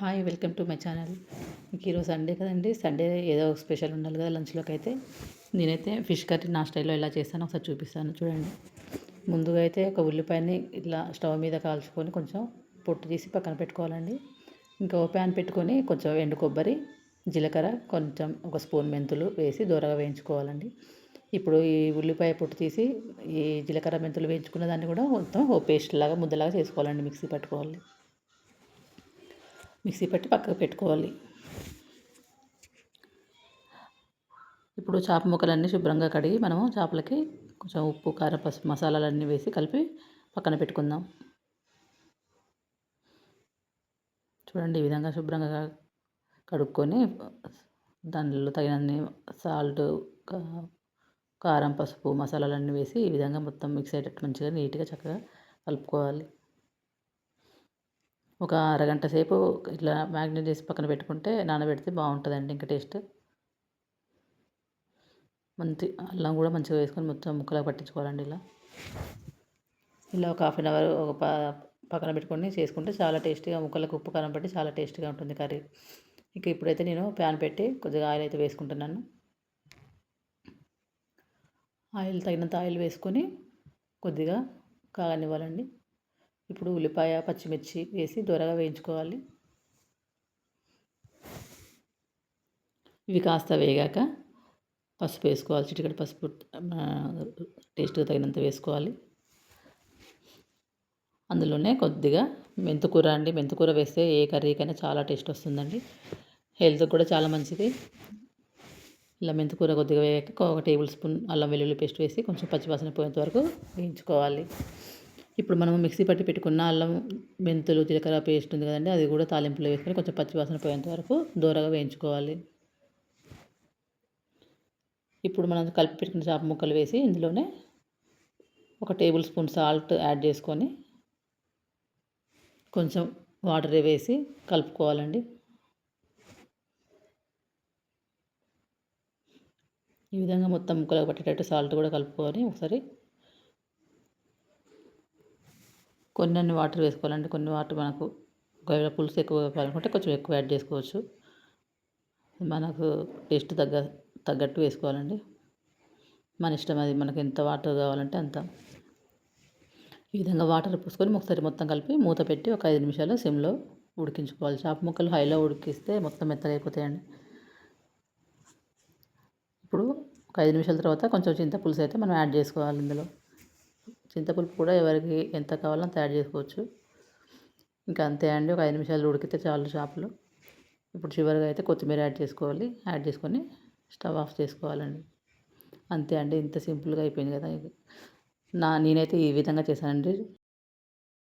Hi welcome to my channel. మీకు ఈరోజు Sunday కదండి. సండే ఏదో ఒక స్పెషల్ ఉండాలి కదా లంచ్లోకి అయితే. నేనైతే ఫిష్ కర్రీ నా స్టైల్లో ఎలా చేస్తానో ఒకసారి చూపిస్తాను. చూడండి. ముందుగా అయితే ఒక ఉల్లిపాయని ఇట్లా స్టవ్ మీద కాల్చుకొని కొంచెం పొట్టు తీసి పక్కన పెట్టుకోవాలండి. ఇంకా ప్యాన్ పెట్టుకొని కొంచెం ఎండు కొబ్బరి జీలకర్ర కొంచెం ఒక స్పూన్ మెంతులు వేసి దూరగా వేయించుకోవాలండి. ఇప్పుడు ఈ ఉల్లిపాయ పొట్టు తీసి ఈ జీలకర్ర మెంతులు వేయించుకున్న దాన్ని కూడా మొత్తం ఓ పేస్ట్ లాగా ముద్దలాగా చేసుకోవాలండి మిక్సీ పట్టుకోవాలి. మిక్సీ పెట్టి పక్కకు పెట్టుకోవాలి. ఇప్పుడు చేప ముక్కలన్నీ శుభ్రంగా కడిగి మనము చేపలకి కొంచెం ఉప్పు కారం పసుపు మసాలాలన్నీ వేసి కలిపి పక్కన పెట్టుకుందాం. చూడండి ఈ విధంగా శుభ్రంగా కడుక్కొని దానిలో తగినన్ని సాల్ట్ కారం పసుపు మసాలాలన్నీ వేసి ఈ విధంగా మొత్తం మిక్స్ అయ్యేటట్టు మంచిగా నీట్గా చక్కగా కలుపుకోవాలి. ఒక అరగంట సేపు ఇట్లా మ్యాగ్నేట్ చేసి పక్కన పెట్టుకుంటే నానబెడితే బాగుంటుందండి ఇంకా టేస్ట్. మంచి అల్లం కూడా మంచిగా వేసుకొని మొత్తం ముక్కలా పట్టించుకోవాలండి ఇలా. ఇలా ఒక హాఫ్ అన్ అవర్ ఒక పక్కన పెట్టుకొని చేసుకుంటే చాలా టేస్టీగా ముక్కలకు ఉప్పు కారం పట్టి చాలా టేస్టీగా ఉంటుంది కర్రీ. ఇక ఇప్పుడైతే నేను ప్యాన్ పెట్టి కొద్దిగా ఆయిల్ అయితే వేసుకుంటున్నాను. ఆయిల్ తగినంత ఆయిల్ వేసుకొని కొద్దిగా కాగనివ్వాలండి ఇప్పుడు ఉల్లిపాయ పచ్చిమిర్చి వేసి దూరగా వేయించుకోవాలి. ఇవి కాస్త వేగాక పసుపు వేసుకోవాలి. చిటికడి పసుపు టేస్ట్గా తగినంత వేసుకోవాలి. అందులోనే కొద్దిగా మెంతుకూర అండి. మెంతుకూర వేస్తే ఏ కర్రీకైనా చాలా టేస్ట్ వస్తుందండి. హెల్త్ కూడా చాలా మంచిది. ఇలా మెంతుకూర కొద్దిగా వేయక ఒక టేబుల్ స్పూన్ అల్లం వెల్లుల్లి పేస్ట్ వేసి కొంచెం పచ్చివాసన పోయేంత వరకు వేయించుకోవాలి. ఇప్పుడు మనం మిక్సీ పట్టి పెట్టుకున్న అల్లం మెంతులు జీలకర్ర పేస్ట్ ఉంది కదండి అది కూడా తాలింపులో వేసుకొని కొంచెం పచ్చివాసన పోయేంత వరకు దూరగా వేయించుకోవాలి. ఇప్పుడు మనం కలిపి పెట్టుకున్న చేప ముక్కలు వేసి ఇందులోనే ఒక టేబుల్ స్పూన్ సాల్ట్ యాడ్ చేసుకొని కొంచెం వాటర్ వేసి కలుపుకోవాలండి. ఈ విధంగా మొత్తం ముక్కలకు పట్టేటట్టు సాల్ట్ కూడా కలుపుకొని ఒకసారి కొన్ని వాటర్ వేసుకోవాలండి కొన్ని వాటర్ మనకు ఒకవేళ పులుసు ఎక్కువ కావాలనుకుంటే కొంచెం ఎక్కువ యాడ్ చేసుకోవచ్చు. మనకు టేస్ట్ తగ్గ తగ్గట్టు వేసుకోవాలండి. మన ఇష్టం అది మనకు ఎంత వాటర్ కావాలంటే అంత. ఈ విధంగా వాటర్ పోసుకొని ఒకసారి మొత్తం కలిపి మూత పెట్టి ఒక ఐదు నిమిషాలు సిమ్లో ఉడికించుకోవాలి. చేప ముక్కలు హైలో ఉడికిస్తే మొత్తం మెత్తగా అయిపోతాయండి. ఇప్పుడు ఒక ఐదు నిమిషాల తర్వాత కొంచెం చింత పులుసు అయితే మనం యాడ్ చేసుకోవాలి ఇందులో. చింతపులుపు కూడా ఎవరికి ఎంత కావాలో అంత యాడ్ చేసుకోవచ్చు. ఇంకా అంతే అండి ఒక ఐదు నిమిషాలు ఉడికితే చాలు చేపలు ఇప్పుడు చివరిగా అయితే కొత్తిమీర యాడ్ చేసుకోవాలి. యాడ్ చేసుకొని స్టవ్ ఆఫ్ చేసుకోవాలండి. అంతే అండి ఇంత సింపుల్గా అయిపోయింది కదా. ఇది నా నేనైతే ఈ విధంగా చేశానండి.